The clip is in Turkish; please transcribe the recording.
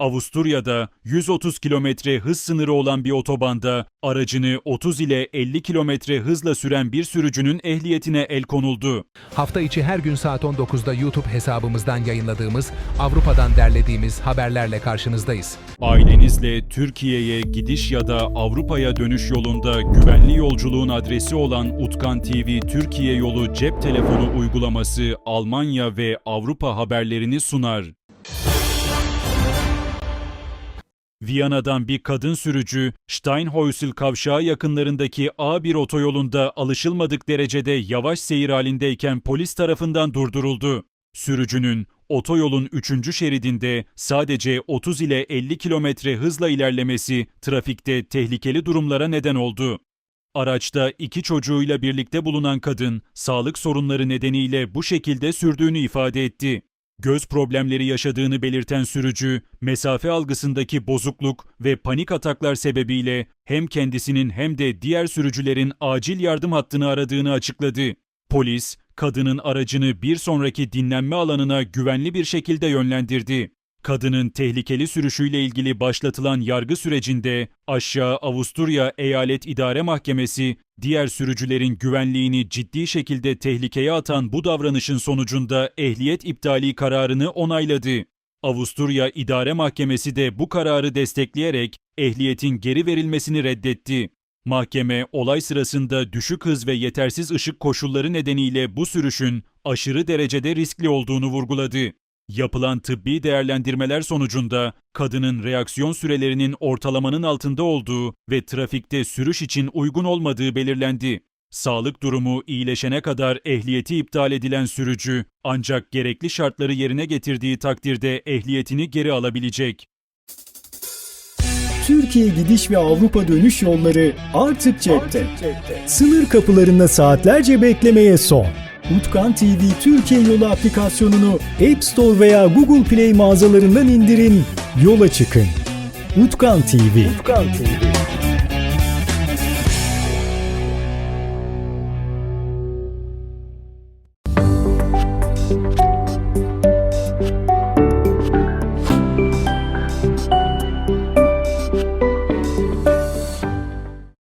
Avusturya'da 130 kilometre hız sınırı olan bir otobanda aracını 30 ile 50 kilometre hızla süren bir sürücünün ehliyetine el konuldu. Hafta içi her gün saat 19'da YouTube hesabımızdan yayınladığımız, Avrupa'dan derlediğimiz haberlerle karşınızdayız. Ailenizle Türkiye'ye gidiş ya da Avrupa'ya dönüş yolunda güvenli yolculuğun adresi olan Utkan TV Türkiye yolu cep telefonu uygulaması Almanya ve Avrupa haberlerini sunar. Viyana'dan bir kadın sürücü, Steinhäusl kavşağı yakınlarındaki A1 otoyolunda alışılmadık derecede yavaş seyir halindeyken polis tarafından durduruldu. Sürücünün otoyolun 3. şeridinde sadece 30 ile 50 kilometre hızla ilerlemesi trafikte tehlikeli durumlara neden oldu. Araçta iki çocuğuyla birlikte bulunan kadın, sağlık sorunları nedeniyle bu şekilde sürdüğünü ifade etti. Göz problemleri yaşadığını belirten sürücü, mesafe algısındaki bozukluk ve panik ataklar sebebiyle hem kendisinin hem de diğer sürücülerin acil yardım hattını aradığını açıkladı. Polis, kadının aracını bir sonraki dinlenme alanına güvenli bir şekilde yönlendirdi. Kadının tehlikeli sürüşüyle ilgili başlatılan yargı sürecinde aşağı Avusturya Eyalet İdare Mahkemesi diğer sürücülerin güvenliğini ciddi şekilde tehlikeye atan bu davranışın sonucunda ehliyet iptali kararını onayladı. Avusturya İdare Mahkemesi de bu kararı destekleyerek ehliyetin geri verilmesini reddetti. Mahkeme olay sırasında düşük hız ve yetersiz ışık koşulları nedeniyle bu sürüşün aşırı derecede riskli olduğunu vurguladı. Yapılan tıbbi değerlendirmeler sonucunda kadının reaksiyon sürelerinin ortalamanın altında olduğu ve trafikte sürüş için uygun olmadığı belirlendi. Sağlık durumu iyileşene kadar ehliyeti iptal edilen sürücü ancak gerekli şartları yerine getirdiği takdirde ehliyetini geri alabilecek. Türkiye gidiş ve Avrupa dönüş yolları artık cepte. Sınır kapılarında saatlerce beklemeye son. Utkan TV Türkiye Yolu aplikasyonunu App Store veya Google Play mağazalarından indirin. Yola çıkın. Utkan TV. Utkan TV.